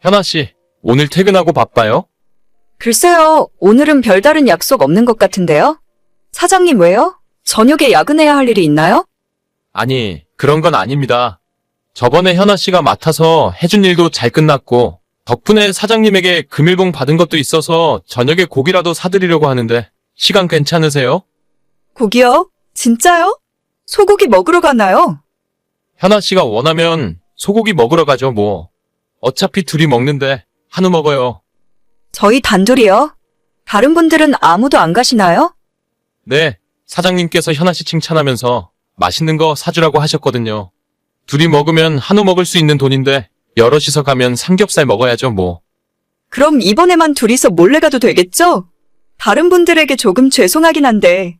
현아 씨, 오늘 퇴근하고 바빠요? 글쎄요, 오늘은 별다른 약속 없는 것 같은데요? 사장님 왜요? 저녁에 야근해야 할 일이 있나요? 아니, 그런 건 아닙니다. 저번에 현아 씨가 맡아서 해준 일도 잘 끝났고, 덕분에 사장님에게 금일봉 받은 것도 있어서 저녁에 고기라도 사드리려고 하는데, 시간 괜찮으세요? 고기요? 진짜요? 소고기 먹으러 가나요? 현아 씨가 원하면 소고기 먹으러 가죠, 뭐. 어차피 둘이 먹는데, 한우 먹어요. 저희 단둘이요? 다른 분들은 아무도 안 가시나요? 네, 사장님께서 현아 씨 칭찬하면서 맛있는 거 사주라고 하셨거든요. 둘이 먹으면 한우 먹을 수 있는 돈인데, 여럿이서 가면 삼겹살 먹어야죠, 뭐. 그럼 이번에만 둘이서 몰래 가도 되겠죠? 다른 분들에게 조금 죄송하긴 한데,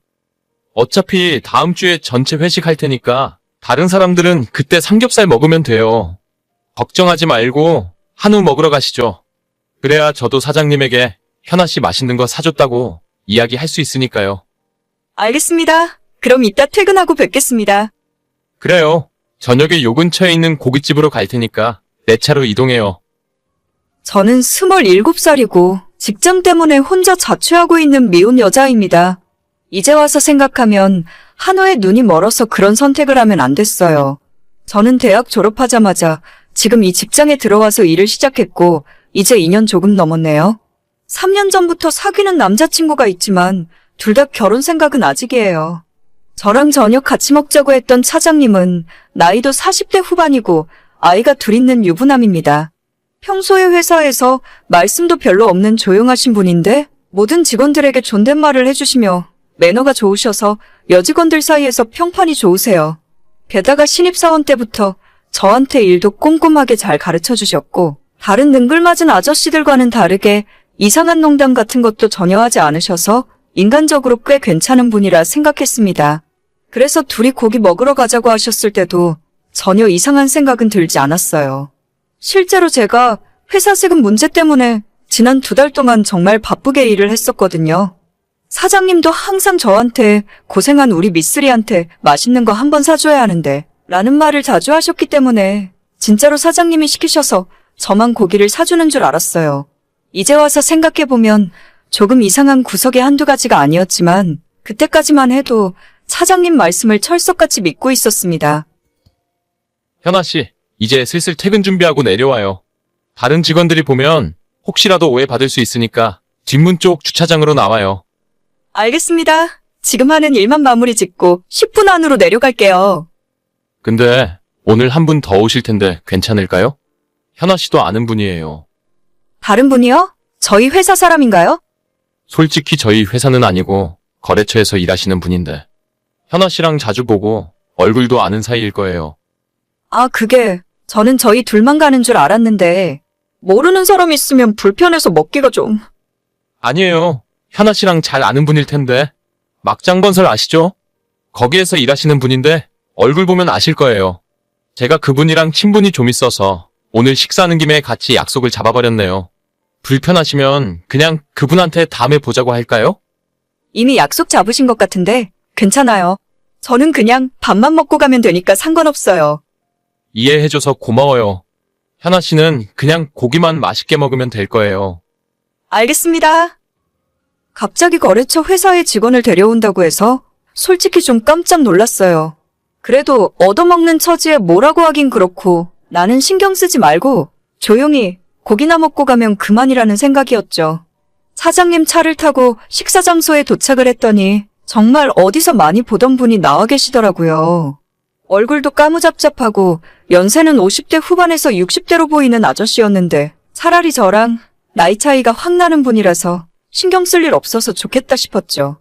어차피 다음 주에 전체 회식할 테니까 다른 사람들은 그때 삼겹살 먹으면 돼요. 걱정하지 말고 한우 먹으러 가시죠. 그래야 저도 사장님에게 현아 씨 맛있는 거 사줬다고 이야기할 수 있으니까요. 알겠습니다. 그럼 이따 퇴근하고 뵙겠습니다. 그래요. 저녁에 요 근처에 있는 고깃집으로 갈 테니까 내 차로 이동해요. 저는 27살이고 직장 때문에 혼자 자취하고 있는 미혼 여자입니다. 이제 와서 생각하면 한우에 눈이 멀어서 그런 선택을 하면 안 됐어요. 저는 대학 졸업하자마자 지금 이 직장에 들어와서 일을 시작했고 이제 2년 조금 넘었네요. 3년 전부터 사귀는 남자친구가 있지만 둘 다 결혼 생각은 아직이에요. 저랑 저녁 같이 먹자고 했던 차장님은 나이도 40대 후반이고 아이가 둘 있는 유부남입니다. 평소에 회사에서 말씀도 별로 없는 조용하신 분인데 모든 직원들에게 존댓말을 해주시며 매너가 좋으셔서 여직원들 사이에서 평판이 좋으세요. 게다가 신입사원 때부터 저한테 일도 꼼꼼하게 잘 가르쳐 주셨고 다른 능글맞은 아저씨들과는 다르게 이상한 농담 같은 것도 전혀 하지 않으셔서 인간적으로 꽤 괜찮은 분이라 생각했습니다. 그래서 둘이 고기 먹으러 가자고 하셨을 때도 전혀 이상한 생각은 들지 않았어요. 실제로 제가 회사 세금 문제 때문에 지난 두 달 동안 정말 바쁘게 일을 했었거든요. 사장님도 항상 저한테 고생한 우리 미쓰리한테 맛있는 거 한 번 사줘야 하는데 라는 말을 자주 하셨기 때문에 진짜로 사장님이 시키셔서 저만 고기를 사주는 줄 알았어요. 이제 와서 생각해보면 조금 이상한 구석의 한두 가지가 아니었지만 그때까지만 해도 사장님 말씀을 철석같이 믿고 있었습니다. 현아 씨, 이제 슬슬 퇴근 준비하고 내려와요. 다른 직원들이 보면 혹시라도 오해받을 수 있으니까 뒷문 쪽 주차장으로 나와요. 알겠습니다. 지금 하는 일만 마무리 짓고 10분 안으로 내려갈게요. 근데 오늘 한 분 더 오실 텐데 괜찮을까요? 현아 씨도 아는 분이에요. 다른 분이요? 저희 회사 사람인가요? 솔직히 저희 회사는 아니고 거래처에서 일하시는 분인데 현아 씨랑 자주 보고 얼굴도 아는 사이일 거예요. 아, 그게 저는 저희 둘만 가는 줄 알았는데 모르는 사람 있으면 불편해서 먹기가 좀... 아니에요. 현아 씨랑 잘 아는 분일 텐데 막장 건설 아시죠? 거기에서 일하시는 분인데 얼굴 보면 아실 거예요. 제가 그분이랑 친분이 좀 있어서 오늘 식사하는 김에 같이 약속을 잡아버렸네요. 불편하시면 그냥 그분한테 다음에 보자고 할까요? 이미 약속 잡으신 것 같은데 괜찮아요. 저는 그냥 밥만 먹고 가면 되니까 상관없어요. 이해해줘서 고마워요. 현아 씨는 그냥 고기만 맛있게 먹으면 될 거예요. 알겠습니다. 갑자기 거래처 회사에 직원을 데려온다고 해서 솔직히 좀 깜짝 놀랐어요. 그래도 얻어먹는 처지에 뭐라고 하긴 그렇고 나는 신경 쓰지 말고 조용히 고기나 먹고 가면 그만이라는 생각이었죠. 사장님 차를 타고 식사 장소에 도착을 했더니 정말 어디서 많이 보던 분이 나와 계시더라고요. 얼굴도 까무잡잡하고 연세는 50대 후반에서 60대로 보이는 아저씨였는데 차라리 저랑 나이 차이가 확 나는 분이라서 신경 쓸 일 없어서 좋겠다 싶었죠.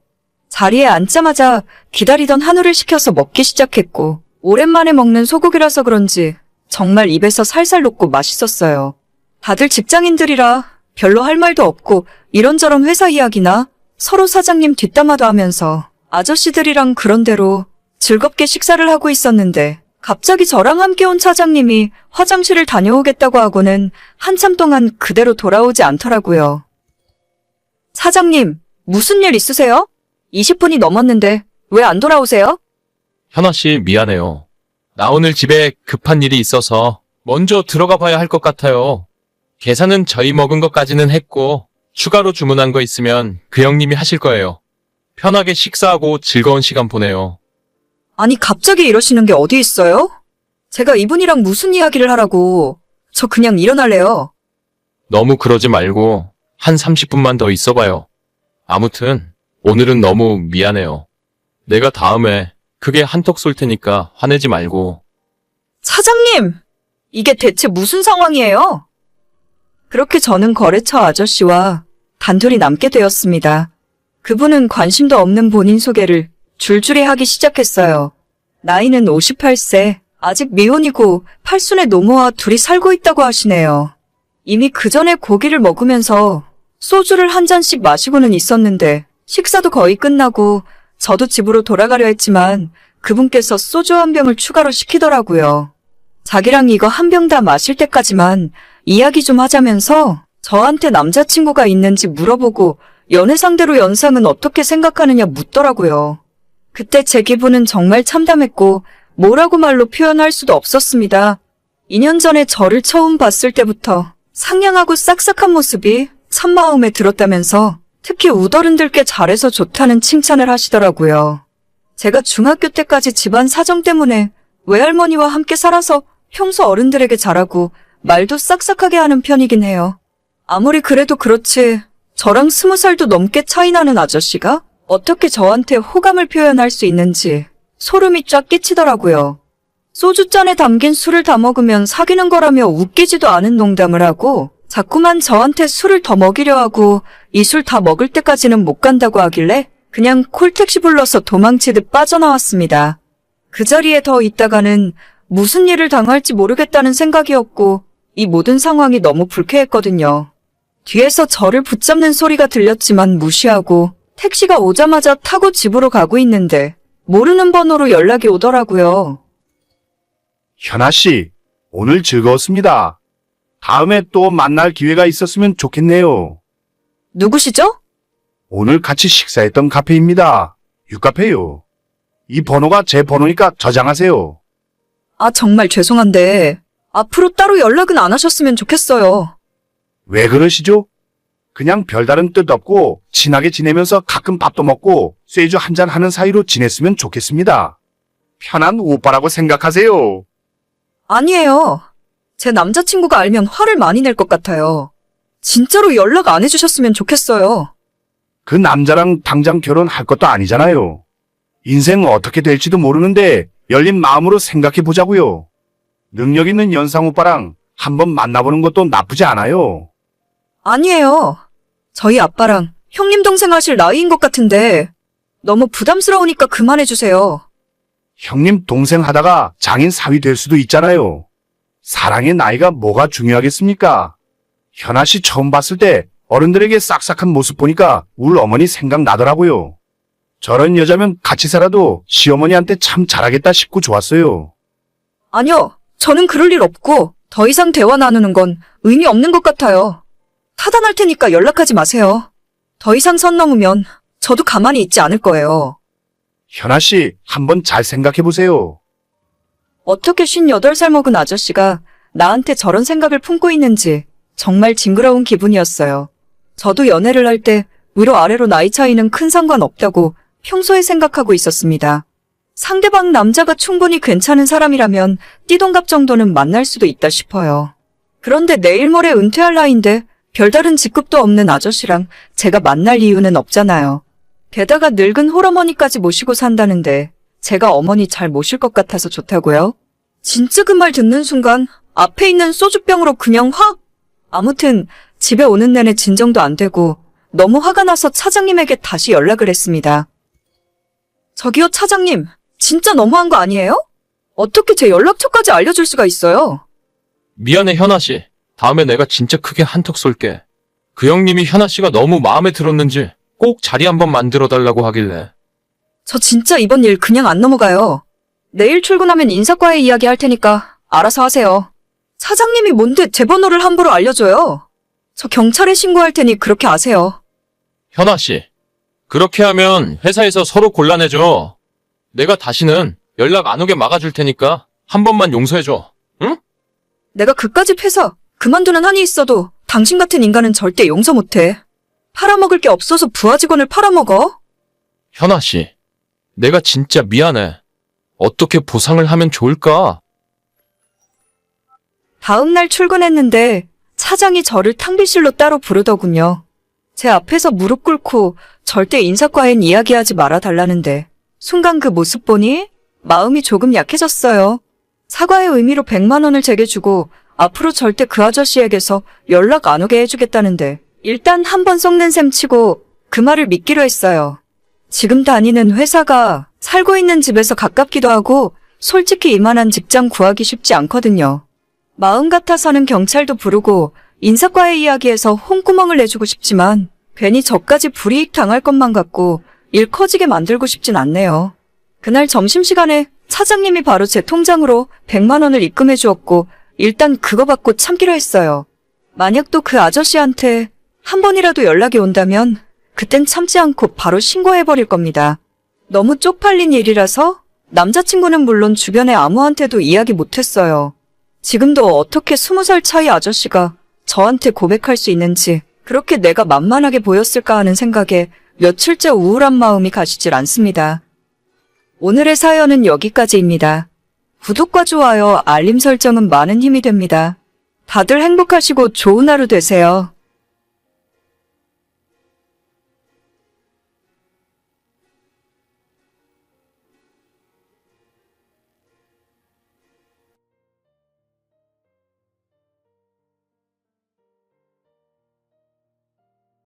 자리에 앉자마자 기다리던 한우를 시켜서 먹기 시작했고 오랜만에 먹는 소고기라서 그런지 정말 입에서 살살 녹고 맛있었어요. 다들 직장인들이라 별로 할 말도 없고 이런저런 회사 이야기나 서로 사장님 뒷담화도 하면서 아저씨들이랑 그런대로 즐겁게 식사를 하고 있었는데 갑자기 저랑 함께 온 차장님이 화장실을 다녀오겠다고 하고는 한참 동안 그대로 돌아오지 않더라고요. 사장님, 무슨 일 있으세요? 20분이 넘었는데 왜 안 돌아오세요? 현아 씨 미안해요. 나 오늘 집에 급한 일이 있어서 먼저 들어가 봐야 할 것 같아요. 계산은 저희 먹은 것까지는 했고, 추가로 주문한 거 있으면 그 형님이 하실 거예요. 편하게 식사하고 즐거운 시간 보내요. 아니, 갑자기 이러시는 게 어디 있어요? 제가 이분이랑 무슨 이야기를 하라고. 저 그냥 일어날래요. 너무 그러지 말고 한 30분만 더 있어봐요. 아무튼 오늘은 너무 미안해요. 내가 다음에 크게 한턱 쏠 테니까 화내지 말고 사장님! 이게 대체 무슨 상황이에요? 그렇게 저는 거래처 아저씨와 단둘이 남게 되었습니다. 그분은 관심도 없는 본인 소개를 줄줄이 하기 시작했어요. 나이는 58세, 아직 미혼이고 팔순의 노모와 둘이 살고 있다고 하시네요. 이미 그 전에 고기를 먹으면서 소주를 한 잔씩 마시고는 있었는데 식사도 거의 끝나고 저도 집으로 돌아가려 했지만 그분께서 소주 한 병을 추가로 시키더라고요. 자기랑 이거 한 병 다 마실 때까지만 이야기 좀 하자면서 저한테 남자친구가 있는지 물어보고 연애 상대로 연상은 어떻게 생각하느냐 묻더라고요. 그때 제 기분은 정말 참담했고 뭐라고 말로 표현할 수도 없었습니다. 2년 전에 저를 처음 봤을 때부터 상냥하고 싹싹한 모습이 참 마음에 들었다면서 특히 우더른들께 잘해서 좋다는 칭찬을 하시더라고요. 제가 중학교 때까지 집안 사정 때문에 외할머니와 함께 살아서 평소 어른들에게 잘하고 말도 싹싹하게 하는 편이긴 해요. 아무리 그래도 그렇지 저랑 스무 살도 넘게 차이 나는 아저씨가 어떻게 저한테 호감을 표현할 수 있는지 소름이 쫙 끼치더라고요. 소주잔에 담긴 술을 다 먹으면 사귀는 거라며 웃기지도 않은 농담을 하고 자꾸만 저한테 술을 더 먹이려 하고 이 술 다 먹을 때까지는 못 간다고 하길래 그냥 콜택시 불러서 도망치듯 빠져나왔습니다. 그 자리에 더 있다가는 무슨 일을 당할지 모르겠다는 생각이었고 이 모든 상황이 너무 불쾌했거든요. 뒤에서 저를 붙잡는 소리가 들렸지만 무시하고 택시가 오자마자 타고 집으로 가고 있는데 모르는 번호로 연락이 오더라고요. 현아 씨, 오늘 즐거웠습니다. 다음에 또 만날 기회가 있었으면 좋겠네요. 누구시죠? 오늘 같이 식사했던 카페입니다. 유카페요. 이 번호가 제 번호니까 저장하세요. 아, 정말 죄송한데 앞으로 따로 연락은 안 하셨으면 좋겠어요. 왜 그러시죠? 그냥 별다른 뜻 없고 친하게 지내면서 가끔 밥도 먹고 쇠주 한잔 하는 사이로 지냈으면 좋겠습니다. 편한 오빠라고 생각하세요. 아니에요. 제 남자친구가 알면 화를 많이 낼 것 같아요. 진짜로 연락 안 해주셨으면 좋겠어요. 그 남자랑 당장 결혼할 것도 아니잖아요. 인생 어떻게 될지도 모르는데 열린 마음으로 생각해 보자고요. 능력 있는 연상 오빠랑 한번 만나보는 것도 나쁘지 않아요. 아니에요. 저희 아빠랑 형님 동생 하실 나이인 것 같은데 너무 부담스러우니까 그만해주세요. 형님 동생 하다가 장인 사위 될 수도 있잖아요. 사랑의 나이가 뭐가 중요하겠습니까? 현아 씨 처음 봤을 때 어른들에게 싹싹한 모습 보니까 울 어머니 생각나더라고요. 저런 여자면 같이 살아도 시어머니한테 참 잘하겠다 싶고 좋았어요. 아니요. 저는 그럴 일 없고 더 이상 대화 나누는 건 의미 없는 것 같아요. 차단할 테니까 연락하지 마세요. 더 이상 선 넘으면 저도 가만히 있지 않을 거예요. 현아 씨 한번 잘 생각해 보세요. 어떻게 58살 먹은 아저씨가 나한테 저런 생각을 품고 있는지 정말 징그러운 기분이었어요. 저도 연애를 할 때 위로 아래로 나이 차이는 큰 상관 없다고 평소에 생각하고 있었습니다. 상대방 남자가 충분히 괜찮은 사람이라면 띠동갑 정도는 만날 수도 있다 싶어요. 그런데 내일 모레 은퇴할 나이인데 별다른 직급도 없는 아저씨랑 제가 만날 이유는 없잖아요. 게다가 늙은 홀어머니까지 모시고 산다는데 제가 어머니 잘 모실 것 같아서 좋다고요? 진짜 그 말 듣는 순간 앞에 있는 소주병으로 그냥 확! 아무튼 집에 오는 내내 진정도 안 되고 너무 화가 나서 차장님에게 다시 연락을 했습니다. 저기요 차장님, 진짜 너무한 거 아니에요? 어떻게 제 연락처까지 알려줄 수가 있어요? 미안해 현아 씨. 다음에 내가 진짜 크게 한턱 쏠게. 그 형님이 현아 씨가 너무 마음에 들었는지 꼭 자리 한번 만들어 달라고 하길래 저 진짜 이번 일 그냥 안 넘어가요. 내일 출근하면 인사과에 이야기 할 테니까 알아서 하세요. 사장님이 뭔데 제 번호를 함부로 알려줘요? 저 경찰에 신고할 테니 그렇게 아세요. 현아 씨. 그렇게 하면 회사에서 서로 곤란해져. 내가 다시는 연락 안 오게 막아줄 테니까 한 번만 용서해줘. 응? 내가 그까짓 회사 그만두는 한이 있어도 당신 같은 인간은 절대 용서 못해. 팔아먹을 게 없어서 부하 직원을 팔아먹어? 현아 씨, 내가 진짜 미안해. 어떻게 보상을 하면 좋을까? 다음날 출근했는데 차장이 저를 탕비실로 따로 부르더군요. 제 앞에서 무릎 꿇고 절대 인사과엔 이야기하지 말아 달라는데 순간 그 모습 보니 마음이 조금 약해졌어요. 사과의 의미로 100만 원을 제게 주고 앞으로 절대 그 아저씨에게서 연락 안 오게 해주겠다는데 일단 한번 속는 셈 치고 그 말을 믿기로 했어요. 지금 다니는 회사가 살고 있는 집에서 가깝기도 하고 솔직히 이만한 직장 구하기 쉽지 않거든요. 마음 같아서는 경찰도 부르고 인사과의 이야기에서 홍구멍을 내주고 싶지만 괜히 저까지 불이익 당할 것만 같고 일 커지게 만들고 싶진 않네요. 그날 점심시간에 차장님이 바로 제 통장으로 100만 원을 입금해 주었고 일단 그거 받고 참기로 했어요. 만약 또 그 아저씨한테 한 번이라도 연락이 온다면 그땐 참지 않고 바로 신고해 버릴 겁니다. 너무 쪽팔린 일이라서 남자친구는 물론 주변에 아무한테도 이야기 못했어요. 지금도 어떻게 스무 살 차이 아저씨가 저한테 고백할 수 있는지 그렇게 내가 만만하게 보였을까 하는 생각에 며칠째 우울한 마음이 가시질 않습니다. 오늘의 사연은 여기까지입니다. 구독과 좋아요, 알림 설정은 많은 힘이 됩니다. 다들 행복하시고 좋은 하루 되세요.